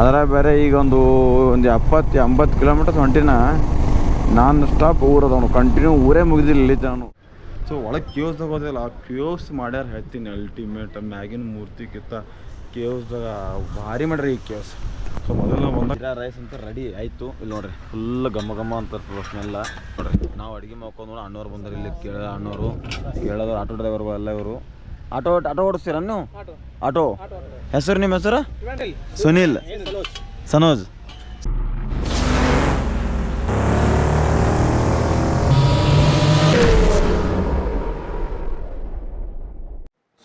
ಅದರ ಬೇರೆ ಈಗ ಒಂದು ಒಂದು ಎಪ್ಪತ್ತು ಎಂಬತ್ತು ಕಿಲೋಮೀಟರ್ ಹೊಂಟಿನ ನಾನು ಸ್ಟಾಪ್ ಊರದವನು. ಕಂಟಿನ್ಯೂ ಊರೇ ಮುಗಿದಿಲ್ಲ ಇಲ್ಲಿ ನಾನು ಸೊ ಒಳಗೆ ಕೇವ್ಸ್ದಾಗ ಹೋದಿಲ್ಲ ಕೇವ್ಸ್ ಮಾಡ್ಯಾರ ಹೇಳ್ತೀನಿ ಅಲ್ಟಿಮೇಟ್ ಮ್ಯಾಗಿನ ಮೂರ್ತಿ ಕಿತ್ತ ಕೇವ್ಸ್ದಾಗ ಭಾರಿ ಮಾಡ್ರಿ ಈ ಕೇವ್ಸ್ ಸೊ ಮೊದಲ ಒಂದು ರೈಸ್ ಅಂತ ರೆಡಿ ಆಯಿತು. ಇಲ್ಲಿ ನೋಡ್ರಿ ಫುಲ್ ಗಮ್ಮ ಗಮ್ಮ ಅಂತ ಸ್ಮೆಲ್ಲ ನೋಡ್ರಿ ನಾವು ಅಡುಗೆ ಮಾಡ್ಕೊಂಡು ನೋಡಿ ಅಣ್ಣವ್ರು ಬಂದ್ರೆ ಇಲ್ಲಿ ಕೇಳ ಅಣ್ಣವರು. ಕೇಳೋದು ಆಟೋ ಡ್ರೈವರ್ ಎಲ್ಲ ಇವರು. ಆಟೋ ಆಟೋ ಓಡಿಸ್ತೀರ ನೀವು? ಆಟೋ. ಹೆಸರು ನಿಮ್ಮ ಹೆಸರು? ಸುನೀಲ್. ಸನೋಜ್?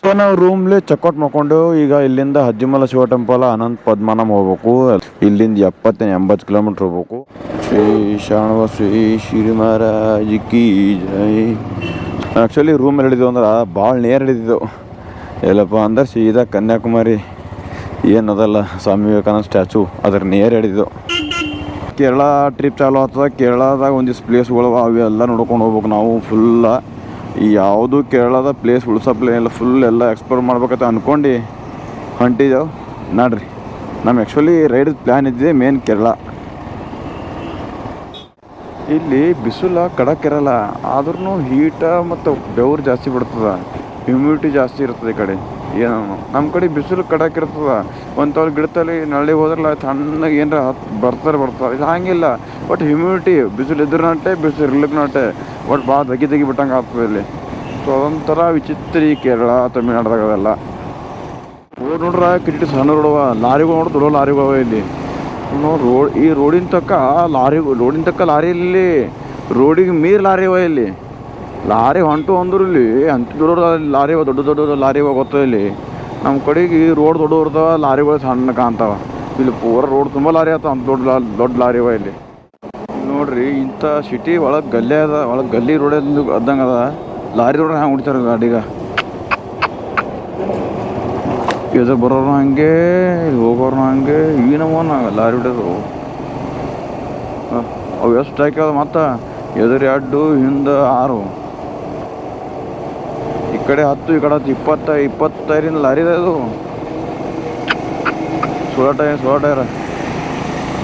ಸೊ ನಾವು ರೂಮ್ಲಿ ಚೆಕ್ಔಟ್ ಮಾಡ್ಕೊಂಡು ಈಗ ಇಲ್ಲಿಂದ ಹಜ್ಜಿಮಲ ಶಿವ ಟೆಂಪಲ್ ಅನಂತ ಪದ್ಮನಾಮ ಹೋಗ್ಬೇಕು. ಇಲ್ಲಿಂದ ಎಪ್ಪತ್ತ ಎಂಬತ್ತು ಕಿಲೋಮೀಟ್ರ್ ಹೋಗ್ಬೇಕು. ಶ್ರೀ ಶಾಣವ ಶ್ರೀ ಶ್ರೀ ಮಹಾರಾಜ್ ಕಿ ಜೈ. ಆ್ಯಕ್ಚುಲಿ ರೂಮ್ ಹಿಡಿದು ಅಂದ್ರೆ ಭಾಳ ನೇರ ಹಿಡಿದಿದ್ದೆವು ಎಲ್ಲಪ್ಪ, ಅಂದ್ರೆ ಸೀದಾ ಕನ್ಯಾಕುಮಾರಿ. ಏನದಲ್ಲ ಸ್ವಾಮಿ ವಿವೇಕಾನಂದ ಸ್ಟ್ಯಾಚು ಅದ್ರ ನೇರ ಹಿಡಿದು ಕೇರಳ ಟ್ರಿಪ್ ಚಾಲು ಆಗ್ತದ. ಕೇರಳದಾಗ ಒಂದಿಷ್ಟು ಪ್ಲೇಸ್ಗಳು ಅವೆಲ್ಲ ನೋಡ್ಕೊಂಡು ಹೋಗ್ಬೇಕು ನಾವು ಫುಲ್ಲ ಯಾವುದು ಕೇರಳದ ಪ್ಲೇಸ್ ಉಳ್ಸಪ್ಲೆ ಎಲ್ಲ ಫುಲ್ ಎಲ್ಲ ಎಕ್ಸ್ಪ್ಲೋರ್ ಮಾಡ್ಬೇಕಂತ ಅಂದ್ಕೊಂಡು ಹೊಂಟಿದ್ದೆವು ನೋಡ್ರಿ ನಮ್ಮ ಆ್ಯಕ್ಚುಲಿ ರೈಡ್ ಪ್ಲ್ಯಾನ್ ಇದ್ದಿದೆ ಮೇನ್ ಕೇರಳ. ಇಲ್ಲಿ ಬಿಸಿಲ ಕಡಕ್ ಇರಲ್ಲ ಆದ್ರೂ ಹೀಟ ಮತ್ತು ಬೆವರು ಜಾಸ್ತಿ ಬಿಡ್ತದ ಹ್ಯೂಮಿಡಿಟಿ ಜಾಸ್ತಿ ಇರ್ತದೆ ಈ ಕಡೆ. ಏನೋ ನಮ್ಮ ಕಡೆ ಬಿಸಿಲು ಕಡಕ್ ಇರ್ತದ. ಒಂದು ತೋಲ್ ಗಿಡತಲ್ಲಿ ನಳ್ಳಿ ಹೋದ್ರಲ್ಲ ತಣ್ಣಗೆ ಏನಾರ ಬರ್ತಾರೆ ಬರ್ತಾರೆ. ಇದು ಹಂಗಿಲ್ಲ. ಬಟ್ ಹ್ಯೂಮಿಡಿಟಿ ಬಿಸಿಲು ಇದ್ರ ನಟ್ಟೆ ಬಿಸಿಲು ಇರ್ಲಿಕ್ಕೆ ನಟ್ಟೆ ಬಟ್ ಭಾಳ ದಗಿ ತೆಗಿ ಬಿಟ್ಟಂಗೆ ಆಗ್ತದೆ ಇಲ್ಲಿ. ಸೊ ಅದೊಂಥರ ವಿಚಿತ್ರ ಈ ಕೇರಳ, ತಮಿಳ್ನಾಡದಾಗ ಅವೆಲ್ಲ. ನೋಡ್ರ ಕಿರೀಟಿ ಸಣ್ಣ ರೋಡವ ಲಾರಿಗಳು ನೋಡ್ರಿ ದೊಡ್ಡ ಲಾರಿಗಳು ಅವ ಇಲ್ಲಿ. ನೋಡಿ ರೋಡ್, ಈ ರೋಡಿನ ತಕ್ಕ ಲಾರಿ, ರೋಡಿನ ತಕ್ಕ ಲಾರಿ ಇಲ್ಲಿ ರೋಡಿಗೆ ಮೀರ್ ಲಾರಿ ಅವ ಇಲ್ಲಿ. ಲಾರಿ ಹೊಂಟು ಅಂದ್ರು ಇಲ್ಲಿ ಅಂತ ದೊಡ್ಡ ಲಾರಿ ದೊಡ್ಡ ದೊಡ್ಡ ಲಾರಿ ಗೊತ್ತದ ಗೊತ್ತ ಇಲ್ಲಿ. ನಮ್ಮ ಕಡೆಗೆ ಈ ರೋಡ್ ದೊಡ್ಡ ಇರ್ತಾವ ಲಾರಿಗಳು ಸಣ್ಣ ಕಾಣ್ತಾವ. ಇಲ್ಲಿ ಪೂರ ರೋಡ್ ತುಂಬ ಲಾರಿ ಆಯ್ತು ಅಂತ ದೊಡ್ಡ ದೊಡ್ಡ ಲಾರಿ ಅವ ಇಲ್ಲಿ. ನೋಡ್ರಿ, ಇಂಥ ಸಿಟಿ ಒಳಗೆ ಗಲ್ಲೆ ಅದ, ಒಳಗೆ ಗಲ್ಲಿ ರೋಡ್ ಅದಂಗೆ ಅದ. ಲಾರಿ ರೋಡ್ ಹ್ಯಾಂಗೆ ಹೊಡಿತಾರೆ ಗಾಡಿಗ? ಎದುರು ಬರೋರು ಹಂಗೆ ಹೋಗೋರು ಹಂಗೆ, ಈ ನಾವು ಲಾರಿ ಹೊಡೆದು ಅವು ಎಷ್ಟು ಹಾಕ್ಯಾವ ಮತ್ತು? ಎದುರು ಎರಡು, ಹಿಂದೆ ಆರು. ಈ ಕಡೆ ಹತ್ತು, ಈ ಕಡೆ ಹತ್ತು, ಇಪ್ಪತ್ತ, ಇಪ್ಪತ್ತೈದರಿಂದ ಲಾರಿ ಇದೆ ಅದು ಸೋಳ ಟೈರ್ ಸೋಳ ಟೈರ್.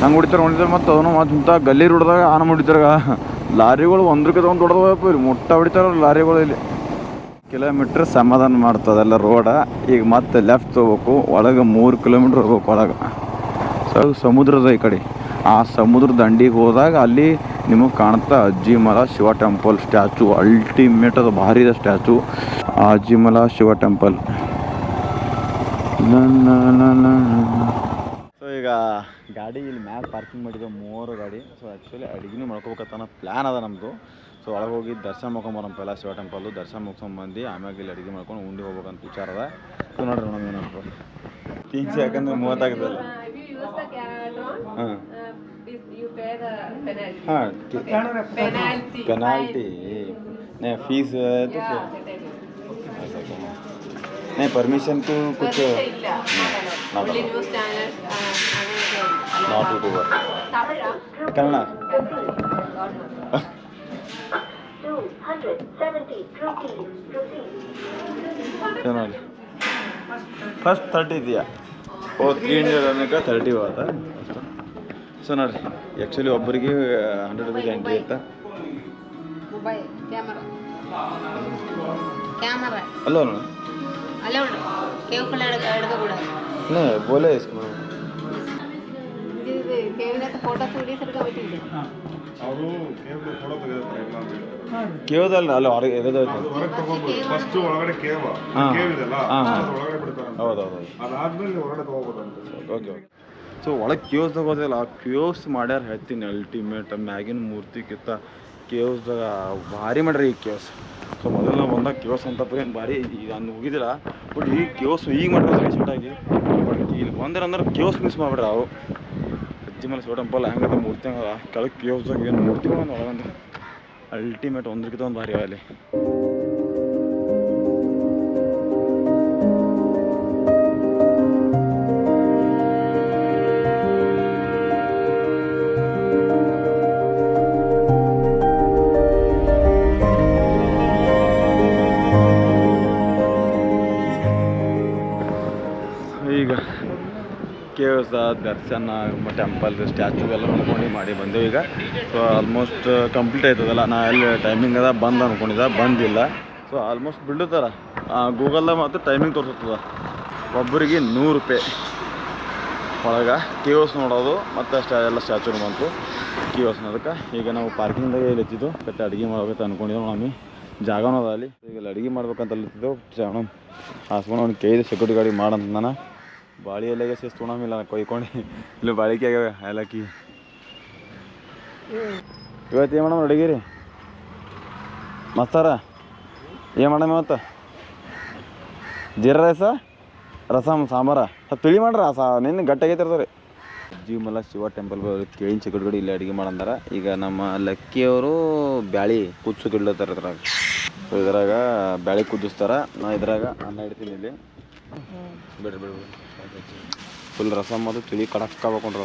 ಹಂಗೆ ಹೊಡಿತಾರೆ ಹೊಡಿತಾರೆ ಮತ್ತು ಅವನು ಮತ್ತು ಇಂಥ ಗಲ್ಲಿ ಹೊಡೆದಾಗ ಆನ ಹೊಡಿತಾರ ಲಾರಿಗಳು ಒಂದ್ರಕ್ಕೆ ಒಂದು ದೊಡ್ಡದಪ್ಪ ಇಲ್ಲಿ ಮುಟ್ಟ ಹೊಡಿತಾರ ಲಾರಿಗಳು ಇಲ್ಲಿ. ಕಿಲೋಮೀಟ್ರ್ ಸಮಾಧಾನ ಮಾಡ್ತದಲ್ಲ ರೋಡ. ಈಗ ಮತ್ತೆ ಲೆಫ್ಟ್ ಹೋಗ್ಬೇಕು, ಒಳಗೆ ಮೂರು ಕಿಲೋಮೀಟ್ರ್ ಹೋಗ್ಬೇಕು ಒಳಗೆ. ಸೊ ಸಮುದ್ರದ ಈ ಕಡೆ. ಆ ಸಮುದ್ರ ದಂಡಿಗೆ ಹೋದಾಗ ಅಲ್ಲಿ ನಿಮಗೆ ಕಾಣ್ತಾ Azhimala Shiva temple statue ultimate ಅದು ಭಾರಿ ಇದೆ ಸ್ಟ್ಯಾಚು ಆ ಅಜ್ಜಿಮಲ ಶಿವ ಟೆಂಪಲ್ ಸೊ ಈಗ ಗಾಡಿ ಇಲ್ಲಿ ಮ್ಯಾಲೆ ಪಾರ್ಕಿಂಗ್ ಮಾಡಿದ್ದೆ ಮೂವರು ಗಾಡಿ ಸೊ ಆ್ಯಕ್ಚುಲಿ ಅಡುಗೆನೂ ಮಾಡ್ಕೋಬೇಕಂತ ಪ್ಲ್ಯಾನ್ ಅದ ನಮ್ಮದು ಸೊ ಒಳಗೆ ಹೋಗಿ ದರ್ಶನ ಮಾಡ್ಕೊಂಬರೋಣ ಪೈಲ ಶಿವ ಟೆಂಪಲ್ಲು ದರ್ಶನ ಮುಗ್ಸ್ಕೊಂಬಂದು ಆಮ್ಯಾಗ ಇಲ್ಲಿ ಅಡುಗೆ ಮಾಡ್ಕೊಂಡು ಉಂಡಿ ಹೋಗ್ಬೇಕಂತ ವಿಚಾರ ಅದ ಸೊ ನೋಡ್ರಿ ಮೇಡಮ್ ಏನಪ್ಪ ತೀನ್ಸಿ ಯಾಕಂದ್ರೆ ಮೂವತ್ತಾಗದಲ್ಲ If you use the carrot on, ಹಾಂ uh, this- you pay the penalty. ಹಾಂ Penalty. पेनाल्टी नहीं फीस है तो Yeah, फिर that is. ऐसा क्या है? नहीं परमिशन तो कुछ Permission ಇಲ್ಲ. not Only allowed. news channels, uh, Amazon. Not YouTuber ತಮಿಳಾ? Kannada God knows. 270 rupees. Proceed. ಚೆನ್ನಾಗಿ ಫಸ್ಟ್ ತರ್ಟಿ ಇದೆಯಾ ಓ ತ್ರೀ ಹಂಡ್ರೆಡ್ ಅನ್ನೋಕೆ ತರ್ಟಿ ಹೋದ ಅಷ್ಟು ಸೊ ನೋಡ್ರಿ ಆ್ಯಕ್ಚುಲಿ ಒಬ್ಬರಿಗೆ ಹಂಡ್ರೆಡ್ ರುಪೀಸ್ ಎಂಟ್ರಿ ಇತ್ತ ಮೊಬೈಲ್ ಕ್ಯಾಮರಾ ಕ್ಯಾಮರಾ ಅಲ್ಲ ನೋಡಿ ಅಲ್ಲೇ ಉಂಟು ಅವರು ಕೇಬಲ್ ಫೋಟೋ ತೆಗೆದಿರ್ತಾರೆ ಇಲ್ಲ ಅಂತ ಕೇವದಲ್ಲ ಅಲ್ಲ ಹೊರಗೆ ಎದೈತೆ ಹೊರಗೆ ತಗೋಬೋದು ಫಸ್ಟ್ ಒಳಗಡೆ ಕೇವ. ಹಾ. ಕೇವ್ ಇದೆಲ್ಲ ಹಾ. ಅದು ಒಳಗಡೆ ಬಿಡ್ತಾರೆ ಹೌದು ಹೌದು ಅದಾದ್ಮೇಲೆ ನೀವು ಹೊರಗಡೆ ತಗೋಬೋದಂತೆ ಓಕೆ ಓಕೆ ಸೊ ಒಳಗೆ ಕ್ಯೂಸ್ ತಗೋದಿಲ್ಲ ಆ ಕೇವ್ಸ್ ಮಾಡ್ಯಾರ ಹೇಳ್ತೀನಿ ಅಲ್ಟಿಮೇಟ್ ಮ್ಯಾಗಿನ ಮೂರ್ತಿ ಕಿತ್ತ ಕೇವ್ಸ್ದಾಗ ಭಾರಿ ಮಾಡ್ರಿ ಈ ಕೇವ್ಸ್. ಸೊ ಮೊದಲು ನಾವು ಬಂದಾಗ ಕೇವ್ಸ್ ಅಂತ ಏನು ಭಾರಿ ಈಗ ನಾನು ಹೋಗಿದ್ದಿಲ್ಲ ಬಟ್ ಈ ಕ್ಯೂಸ್ ಈಗ ಮಾಡ್ರಿ ರೀಸೆಂಟಾಗಿ ಬಟ್ ಇಲ್ಲಿ ಬಂದ್ರೆ ಅಂದ್ರೆ ಕೇವ್ಸ್ ಮಿಸ್ ಮಾಡ್ಬಿಡ್ರಿ ಅವು ಮೇಲೆ ಸೋಟಂಪಲ್ ಹೆಂಗದ ಮೂರ್ತಿ ಹಂಗದ ಕೆಳಗೆ ಕೇವ್ಸ್ದಾಗ ಏನು ಮೂರ್ತಿ ಒಂದು ಅಲ್ಟಿಮೇಟ್ ಒಂದ್ರಕ್ಕಿಂತ ಒಂದು ಭಾರಿ ಅಲ್ಲಿ. ಈಗ ಕೇವ್ಸ, ದರ್ಶನ ಟೆಂಪಲ್ ಸ್ಟ್ಯಾಚು ಎಲ್ಲ ನೋಡ್ಕೊಂಡು ಮಾಡಿ ಬಂದೆವು ಈಗ. ಸೊ ಆಲ್ಮೋಸ್ಟ್ ಕಂಪ್ಲೀಟ್ ಆಯ್ತದಲ್ಲ. ನಾ ಅಲ್ಲಿ ಟೈಮಿಂಗ್ ಅದ, ಬಂದ್ ಅನ್ಕೊಂಡಿದ್ದೆ, ಬಂದಿಲ್ಲ. ಸೊ ಆಲ್ಮೋಸ್ಟ್ ಬಿಡ್ತಾರ ಗೂಗಲ್ದಾಗ ಮಾತ್ರ ಟೈಮಿಂಗ್ ತೋರಿಸ್ತದ ಒಬ್ಬರಿಗೆ ನೂರು ರೂಪಾಯಿ ಒಳಗೆ ಕಿಯೋಸ್ ನೋಡೋದು, ಮತ್ತು ಅಷ್ಟೇ ಎಲ್ಲ ಸ್ಟ್ಯಾಚು ಬಂತು. ಕೇವ್ಸ್ ಅದಕ್ಕೆ ಈಗ ನಾವು ಪಾರ್ಕಿಂಗ್ದಾಗ ಎಲ್ಲಿ ಇತ್ತಿದ್ದು ಮತ್ತೆ ಅಡುಗೆ ಮಾಡ್ಬೇಕಂತ ಅನ್ಕೊಂಡಿದ್ದೆ ನಾವು ಜಾಗನೂ ಅದ ಅಲ್ಲಿ. ಈಗ ಅಡುಗೆ ಮಾಡ್ಬೇಕಂತ ಅಲ್ಲಿತ್ತಿದ್ದೆವು. ಚಾಣ ಹಾಸ್ಕೊಂಡು ಅವ್ನು ಕೈದು ಸೆಕ್ಯೂರಿಟಿ ಗಾಡಿ ಮಾಡಂತ ನಾನು. ಬಾಳಿ ಎಲೆಗೆ ಸೇಸ್ ತುಣಮಿಲ್ಲ ಕೊಯ್ಕೊಂಡು. ಇಲ್ಲಿ ಬಾಳಿಕೆ ಆಗ್ಯಾವ ಏಲಕ್ಕಿ ಇವತ್ತು ಏನು ಮಾಡಮ್ಮ ಅಡುಗೆ ರೀ ಮಸ್ತಾರ? ಏನು ಮೇಡಮ್ ಇವತ್ತು? ಜೀರಾ ರೈಸ? ರಸಮ್ ಸಾಂಬಾರ? ಸ್ವಲ್ಪ ತಿಳಿ ಮಾಡ್ರ ಸಾ ನಿನ್ನ ಗಟ್ಟಾಗೈತಿರ್ತಾರೆ ಜೀವಮಲ ಶಿವ ಟೆಂಪಲ್ ಕೇಳಿನ ಚಿಕ್ಕಡ್ಗಡಿ ಇಲ್ಲಿ ಅಡುಗೆ ಮಾಡಂದಾರ ಈಗ ನಮ್ಮ ಲಕ್ಕಿಯವರು ಬ್ಯಾಳಿ ಕುದಿಸು ಇಡ್ಲತ್ತಾರ ಇದ್ರಾಗ. ಸೊ ಇದ್ರಾಗ ಬ್ಯಾಳಿ ಕುದಿಸ್ತಾರ. ನಾ ಇದ್ರಾಗ ಅನ್ನ ಇಡ್ತೀನಿ ಇಲ್ಲಿ. ಬಿಡ್ರಿ ಬಿಡ್ರಿ. ಫುಲ್ ರಸಮ್ ಅದು ತಿಳಿ ಕಡಕ್ ಆಗ್ಬೇಕೊಂಡ್ರ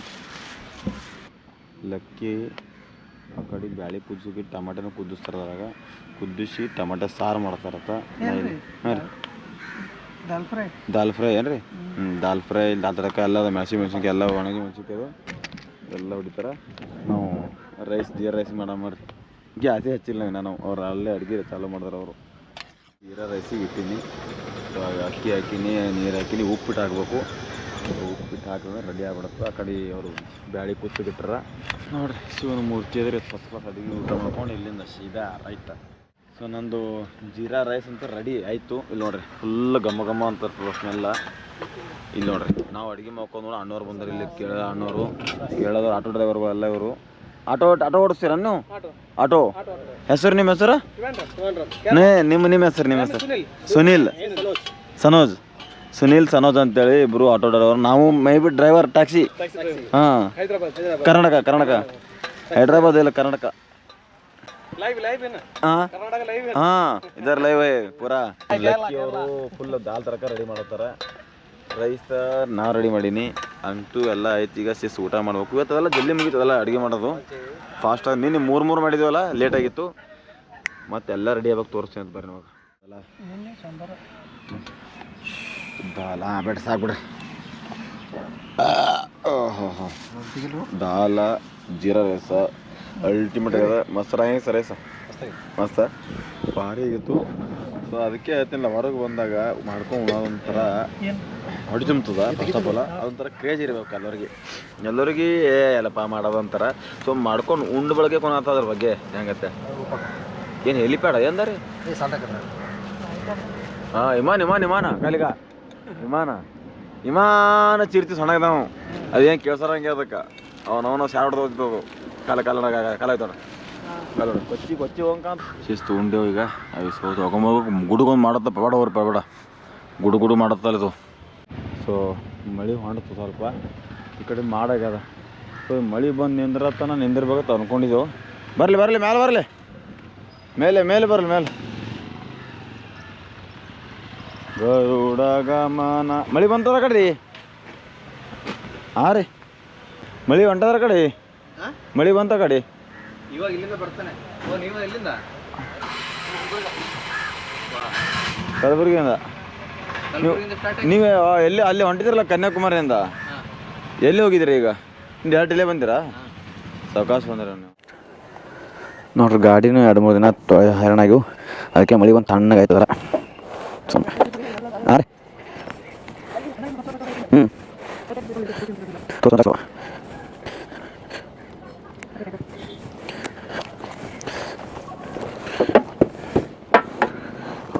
ಲಕ್ಕಿ ಆ ಕಡೆ ಬ್ಯಾಳಿ ಕುದಿಸಿ ಟಮಾಟನ ಕುದಿಸ್ತಾರ ಅದ್ರಾಗ ಕುದಿಸಿ ಟಮಾಟ ಸಾರು ಮಾಡ್ತಾರತ್ತ ಹಾಂ ರೀ ದಾಲ್ ಫ್ರೈ ದಾಲ್ ಫ್ರೈ ಏನ್ರಿ ಹ್ಞೂ ದಾಲ್ ಫ್ರೈ ದಾಲ್ ತರಕ ಎಲ್ಲ ಮೆಣಸಿ ಮೆಣಸಿನ್ಕಾಯಿ ಎಲ್ಲ ಒಣಗಿ ಮೆಣಸಿನ್ಕಾಯಿ ಅದು ಎಲ್ಲ ಹೊಡಿತಾರ ನಾವು ರೈಸ್ ಜೀರಾ ರೈಸ್ ಮಾಡಮ್ಮ ರೀ ಗ್ಯಾಸೇ ಹಚ್ಚಿಲ್ಲ ನಾನು ಅವ್ರು ಅಲ್ಲೇ ಅಡುಗೆ ಚಾಲೂ ಮಾಡಿದ್ರು ಅವರು ಜೀರಾ ರೈಸಿಗೆ ಇಟ್ಟೀನಿ ಅಕ್ಕಿ ಹಾಕಿನಿ ನೀರು ಹಾಕಿನಿ ಉಪ್ಪಿಟ್ಟು ಹಾಕ್ಬೇಕು. ಉಪ್ಪಿಟ್ಟು ಹಾಕಿದ್ರೆ ರೆಡಿ ಆಗ್ಬಿಡುತ್ತೆ. ಆ ಕಡೆ ಅವರು ಬ್ಯಾಳಿ ಕುಚ್ಚು ಬಿಟ್ಟಾರ ನೋಡ್ರಿ, ಶಿವನ ಮೂರ್ತಿ ಅದ್ರಿ ಫಸ್ಟ್ ಕ್ಲಾಸ್ ಅಡುಗೆ ಊಟ ಮಾಡ್ಕೊಂಡು ಇಲ್ಲಿಂದ ಸೀದಾ ರೈತ. ಸೊ ನಂದು ಜೀರಾ ರೈಸ್ ಅಂತ ರೆಡಿ ಆಯಿತು. ಇಲ್ಲಿ ನೋಡ್ರಿ ಫುಲ್ ಘಮ ಘಮ ಅಂತ ಸ್ಮೆಲ್ಲ ಇಲ್ಲಿ ನೋಡ್ರಿ, ನಾವು ಅಡುಗೆ ಮಾಡ್ಕೊಂಡು ನೋಡಿ ಅಣ್ಣವ್ರು ಬಂದರು ಇಲ್ಲಿ ಕೇಳ ಅಣ್ಣವರು ಕೇಳೋದು ಆಟೋ ಡ್ರೈವರ್ಗಳೆಲ್ಲ ಇವರು. ಆಟೋ ಆಟೋ ಓಡಿಸ್ತೀರ ನೀವು? ಆಟೋ. ಹೆಸರು ನಿಮ್ಮ ಹೆಸರು? ನೇ ನಿಮ್ಮ ನಿಮ್ಮ ಹೆಸರು ನಿಮ್ಮ ಹೆಸರು? ಸುನೀಲ್. ಸನೋಜ್. ಸುನೀಲ್ ಸನೋಜ್ ಅಂತೇಳಿ ಇಬ್ಬರು ಆಟೋ ಡ್ರೈವರ್. ನಾವು ಮೇ ಬಿ ಡ್ರೈವರ್ ಟ್ಯಾಕ್ಸಿ. ಹಾಂ. ಕರ್ನಾಟಕ ಕರ್ನಾಟಕ. ಹೈದ್ರಾಬಾದ್ ಇಲ್ಲ ಕರ್ನಾಟಕ. ಹಾಂ. ಹಾಂ ಇದರ ಲೈವ್ ಪೂರಾ. ಅವರು ಫುಲ್ ದಾಲ್ ತರಕ ರೆಡಿ ಮಾಡತ್ತಾರ. ರೈಸ್ ನಾ ರೆಡಿ ಮಾಡೀನಿ. ಅಂತೂ ಎಲ್ಲ ಐತಿ ಈಗ ಸಿಸ್ ಊಟ ಮಾಡ್ಬೇಕು. ಇವತ್ತದೆಲ್ಲ ಜಲ್ದಿ ಮುಗೀತದಲ್ಲ ಅಡುಗೆ ಮಾಡೋದು. ಫಾಸ್ಟಾಗಿ ನಿನ್ನೆ ಮೂರು ಮೂರು ಮಾಡಿದ್ದೀವಲ್ಲ ಲೇಟ್ ಆಗಿತ್ತು. ಮತ್ತೆಲ್ಲ ರೆಡಿ ಆಗ್ಬೇಕು ತೋರಿಸ್ತೀನಿ ಅಂತ ಬರ್ರಿ ನಮಗೆ ದಾಲ. ಬೇಡ, ಸಾಕು ಬಿಡ್ರಿ. ದಾಲ, ಜೀರಾ ರೈಸ ಅಲ್ಟಿಮೇಟ್ ಆಗ್ಯದ ಮಸ್ತ್ ಸರ್ ರೈಸ ಮಸ್ತ. ಭಾರಿ ಆಗಿತ್ತು. ಸೊ ಅದಕ್ಕೆ ಹೇಳ್ತೀನಿ ಹೊರಗೆ ಬಂದಾಗ ಮಾಡ್ಕೊಂಡು ಉಣೋದೊಂಥರ ಹೊಡಿ ತುಂಬುತ್ತದ ಫಸ್ಟ್ ಆಫ್ ಆಲ್ ಅದೊಂಥರ ಕ್ರೇಜ್ ಇರಬೇಕು ಎಲ್ಲರಿಗೆ? ಎಲ್ಲರಿಗೆ ಏ ಎಲ್ಲಪ್ಪ ಮಾಡೋದಂತಾರ ಸೊ ಮಾಡ್ಕೊಂಡು ಉಂಡು ಬಳಕೆ ಕೊಣತ್ತ ಅದ್ರ ಬಗ್ಗೆ ಹೆಂಗತ್ತೆ ಏನು ಹೆಲಿಪ್ಯಾಡ ಎಂದಾರಿ? ಹಾಂ ವಿಮಾನ ಇಮಾನ್ ಇಮಾನ ಕಾಲಿಗ. ವಿಮಾನ ವಿಮಾನ ಚಿರ್ತಿ ಸಣ್ಣದಾವು ಅದೇನು ಕೇಳ್ಸರಂಗೆ ಅದಕ್ಕೆ. ಅವನವನ ಸ್ಯಾಡ್ ಹೋಗ್ತದು ಕಾಲ ಕಾಲ ಕಾಲ ಆಯ್ತಾನ ಕಾಲ ಕೊಚ್ಚಿ ಕೊಚ್ಚಿ ಹೋಗಂಕ ಶಿಸ್ತು ಉಂಡೇವು ಈಗ. ಅವು ಸೊ ತಗೊಂಬೋಗ್ಬೇಕು ಗುಡುಗೊಂದು ಮಾಡತ್ತ ಬೇಡ ಅವ್ರು ಗುಡುಗುಡು ಗುಡು ಗುಡು ಮಾಡತ್ತಲ್ಲ ಇದು. ಸೊ ಮಳೆ ಹೊಂಡ್ತು ಸ್ವಲ್ಪ. ಈ ಕಡೆ ಮಾಡಾಗ್ಯದ ಸೊ ಮಳೆ ಬಂದು ನಿಂದ್ರತನ ನಿಂದಿರ್ಬೇಕಂತ ಅನ್ಕೊಂಡಿದ್ದೆವು ಬರಲಿ ಬರಲಿ ಮೇಲೆ ಬರಲಿ. ಮೇಲೆ ಮೇಲೆ ಬರಲಿ ಮೇಲೆ ಗರುಡ ಗಮನ. ಮಳೆ ಬಂತದ ಕಡೆ ಹಾಂ ರೀ. ಮಳೆ ಹೊಂಟದ್ರ ಕಡೆ ಮಳೆ ಬಂತ ಕಡೆ? ಇವಾಗ ಇಲ್ಲಿಂದ ಬರ್ತಾನೆ. ಓ ನೀವು ಎಲ್ಲಿಂದ ಕಲಬುರಗಿಯಿಂದ. ನೀವು ನೀವೇ ಎಲ್ಲಿ ಅಲ್ಲಿ ಹೊಂಟಿದ್ರಲ್ಲ ಕನ್ಯಾಕುಮಾರಿಯಿಂದ? ಎಲ್ಲಿ ಹೋಗಿದ್ರಿ ಈಗ? ಡೈರೆಕ್ಟ್ ಇಲ್ಲೇ ಬಂದಿರಾ? ಸಾವಕಾಶ ಬಂದಿರ ನೀವು? ನೋಡ್ರಿ ಗಾಡಿನೂ ಎರಡು ಮೂರು ದಿನ ಹೈರಾಣಾಗಿವು ಅದಕ್ಕೆ ಮಳೆ ಬಂದು ತಣ್ಣಗಾಯ್ತದ್ರ ಸುಮ್ಮನೆ ಹಾಂ ರೀ. ಹ್ಞೂ.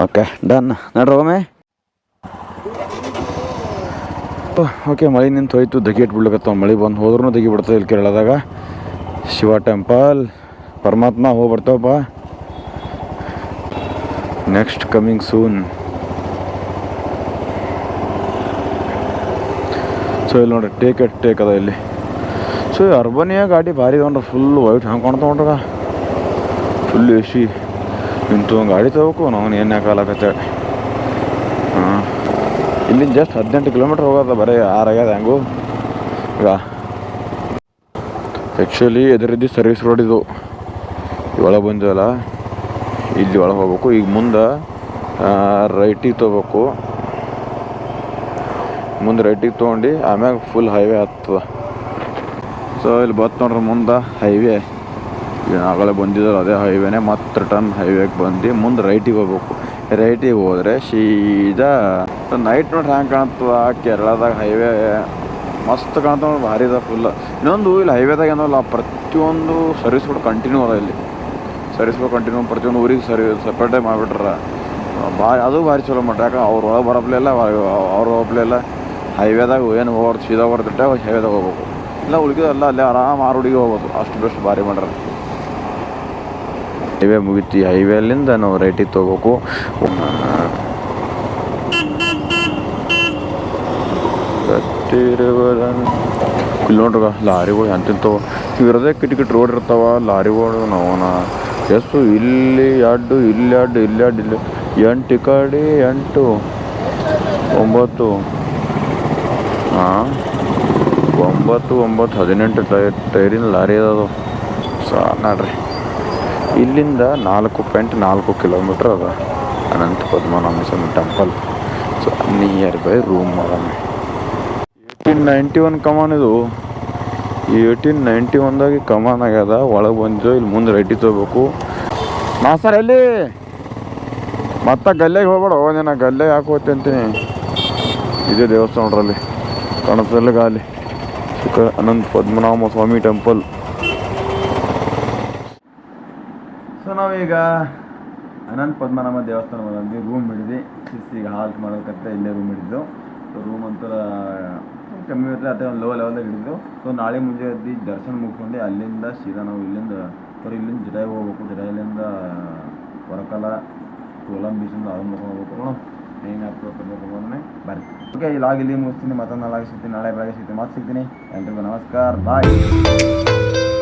Okay done. ನೋಡ್ರಿ ಹೋಗಮ್ಮೆ ಓಕೆ ಮಳೆ ನಿಂತು ಹೋಯ್ತು, ದಗಿ ಇಟ್ಬಿಡ್ಲಿಕತ್ತಾವ. ಮಳೆ ಬಂದು ಹೋದ್ರೂ ದಗಿ ಬಿಡ್ತದೆ ಇಲ್ಲಿ ಕೇರಳದಾಗ. ಶಿವ ಟೆಂಪಲ್ ಪರಮಾತ್ಮ ಹೋಗಿ ನೆಕ್ಸ್ಟ್ ಕಮಿಂಗ್ ಸೂನ್ ಸೊ ಇಲ್ಲಿ ನೋಡ್ರಿ ಟೇಕ್ ಎಟ್ ಟೇಕ್ ಅದ ಇಲ್ಲಿ. ಸೊ ಅರ್ಬನಿಯ ಗಾಡಿ ಭಾರಿ ತೊಗೊಂಡ್ರೆ ಫುಲ್ ವೈಟ್ ಹಂಗೆ ಕಾಣ್ತೊಗೊಂಡ್ರ ಫುಲ್ ಎ ಸಿ ಗಾಡಿ ತಗೋಬೇಕು ನಾವು ಏನು ಹಾಂ. ಇಲ್ಲಿ ಜಸ್ಟ್ ಹದಿನೆಂಟು ಕಿಲೋಮೀಟರ್ ಹೋಗೋದ ಬರೀ ಆರಾಗ್ಯದ ಹೆಂಗು. ಈಗ ಆ್ಯಕ್ಚುಲಿ ಎದುರಿದ್ದು ಸರ್ವಿಸ್ ರೋಡ್ ಇದು. ಒಳಗೆ ಬಂದಿವಲ್ಲ, ಇಲ್ಲಿ ಒಳಗೆ ಹೋಗ್ಬೇಕು. ಈಗ ಮುಂದೆ ರೈಟಿಗೆ ತೊಗೋಬೇಕು. ಮುಂದೆ ರೈಟಿಗೆ ತೊಗೊಂಡು, ಆಮ್ಯಾಗ ಫುಲ್ ಹೈವೇ ಹತ್ತದ ಸೊ ಇಲ್ಲಿ ಬತ್ ನೋಡ್ರಿ ಮುಂದೆ ಹೈವೇ ಆಗಲೇ ಬಂದಿದ್ದಾರೆ ಅದೇ ಹೈವೇನೆ ಮತ್ತೆ ರಿಟರ್ನ್ ಹೈವೇಗೆ ಬಂದು ಮುಂದೆ ರೈಟಿಗೆ ಹೋಗ್ಬೇಕು. ರೈಟಿಗೆ ಹೋದರೆ ಸೀದಾ ನೈಟ್ ನೋಡ್ರಿ ಹ್ಯಾಂಗೆ ಕಾಣ್ತದ? ಕೇರಳದಾಗ ಹೈವೇ ಮಸ್ತ್ ಕಾಣ್ತದ ಭಾರಿ ಅದ ಫುಲ್ ಇನ್ನೊಂದು ಇಲ್ಲಿ ಹೈವೇದಾಗ ಏನಲ್ಲ ಪ್ರತಿಯೊಂದು ಸರ್ವಿಸ್ ಕೂಡ ಕಂಟಿನ್ಯೂ ಅದ ಇಲ್ಲಿ. ಕೂಡ ಕಂಟಿನ್ಯೂ ಪ್ರತಿಯೊಂದು ಊರಿಗೆ ಸರ್ವಿ ಸಪ್ರೇಟಾಗಿ ಮಾಡಿಬಿಟ್ರ. ಭಾರಿ ಅದು ಭಾರಿ ಚಲೋ ಮಾಡ್ರಿ. ಯಾಕೆ ಅವ್ರ ಒಳಗೆ ಬರಪ್ಲೆಲ್ಲ ಅವ್ರ ಹೋಗ್ಲೆಲ್ಲ ಹೈವೇದಾಗ ಏನು ಹೋಗೋರು, ಸೀದಾ ಬರ್ತಿಟ್ಟೆ ಹೈವೇದಾಗ ಹೋಗ್ಬೇಕು. ಇಲ್ಲ ಉಳಿದೆಲ್ಲ ಅಲ್ಲೇ ಆರಾಮ್ ಆರು ಹುಡುಗಿ ಹೋಗ್ಬೋದು. ಅಷ್ಟು ಬೆಸ್ಟ್ ಭಾರಿ ಮಾಡ್ರ. ಹೈವೇ ಮುಗಿತಿ ಹೈವೇಲಿಂದ ನಾವು ರೈಟಿಗೆ ತೊಗೋಬೇಕು. ಇಲ್ಲಿ ನೋಡ್ರಿ ಲಾರಿಗಳು ಎಂತಿಂತವ ಇವ್ರದೇ ಕಿಟ್ ಕಿಟ್ ರೋಡ್ ಇರ್ತಾವ, ಲಾರಿಗಳು ನಾವನ. ಎಷ್ಟು ಇಲ್ಲಿ ಎರಡು ಇಲ್ಲಿ ಎರಡು ಇಲ್ಲಿ ಎರಡು, ಇಲ್ಲಿ ಎಂಟು ಕಡೆ ಎಂಟು, ಒಂಬತ್ತು. ಹಾಂ ಒಂಬತ್ತು ಒಂಬತ್ತು, ಹದಿನೆಂಟು ಟೈರ್ ಟೈರಿನ ಲಾರಿ ಅದಾವ. ಸಾ ನೋಡ್ರಿ. ಇಲ್ಲಿಂದ ನಾಲ್ಕು ಪಾಯಿಂಟ್ ನಾಲ್ಕು ಕಿಲೋಮೀಟ್ರ್ ಅದ Anantha Padmanabha Swamy temple. So nearby room ಅದ. ಏಯ್ಟೀನ್ ನೈಂಟಿ ಒನ್ ಕಮಾನ್ ಇದು ಏಯ್ಟೀನ್ ನೈಂಟಿ ಒನ್ದಾಗೆ ಕಮಾನ್ ಆಗ್ಯದ. ಒಳಗೆ ಬಂದು ಇಲ್ಲಿ ಮುಂದೆ ರೆಡ್ಡಿ ತೊಗೋಬೇಕು. ನಾ ಸರ್ ಎಲ್ಲಿ? ಮತ್ತೆ ಗಲ್ಲೆಗೆ ಹೋಗ್ಬೇಡ ನೀನು. ಗಲ್ಲೆ ಯಾಕೆ ಹೋಗ್ತಿ ಅಂತೀನಿ? ಇದೇ ದೇವಸ್ಥಾನ ನೋಡ್ರಲ್ಲಿ ಕಾಣುತ್ತಲ್ಲ ಗಾಲಿ ಅನಂತ ಪದ್ಮನಾಭ ಸ್ವಾಮಿ ಟೆಂಪಲ್ ಸೊ ನಾವೀಗ ಅನಂತ ಪದ್ಮನಾಭ ದೇವಸ್ಥಾನ ಬಂದ್ವಿ ರೂಮ್ ಹಿಡಿದು, ಶಿಸ್ತಿಗೆ ಹಾಲ್ಟ್ ಮಾಡೋಕ್ಕಂತ ಇಲ್ಲೇ ರೂಮ್ ಹಿಡಿದು. ರೂಮ್ ಒಂಥರ ಕಮ್ಮಿ ಇರ್ತದೆ ಅದೇ ಒಂದು ಲೋ ಲೆವೆಲ್ದಾಗ ಹಿಡಿದು ಸೊ ನಾಳೆ ಮುಂಜಾನೆ ಎದ್ದು ದರ್ಶನ ಮುಗ್ಕೊಂಡು ಅಲ್ಲಿಂದ ಸೀದಾ ನಾವು ಇಲ್ಲಿಂದ ಬರೀ ಇಲ್ಲಿಂದ ಜಡಾಯಿ ಹೋಗ್ಬೇಕು. ಜಡಾಯಿಲಿಂದ ಹೊರಕಲ ಕೋಲಂ ಬೀಚಿಂದ ಆರಂಭ ಮಾಡ್ಕೊಂಡು ಹೋಗ್ಬೇಕು. ನೋಡೋಣ. ಹೆಂಗೆ ಬರ್ರಿ ಓಕೆ ಈ ಇಲ್ಲಿ ಮುಗಿಸ್ತೀನಿ. ಮತ್ತೊಂದು ಸಿಗ್ತೀನಿ. ನಾಳೆ ಬೆಳಗ್ಗೆ ಸಿಗ್ತೀನಿ. ಮತ್ತೆ ಸಿಗ್ತೀನಿ. ಎಲ್ರಿಗೂ ನಮಸ್ಕಾರ. ಬಾಯ್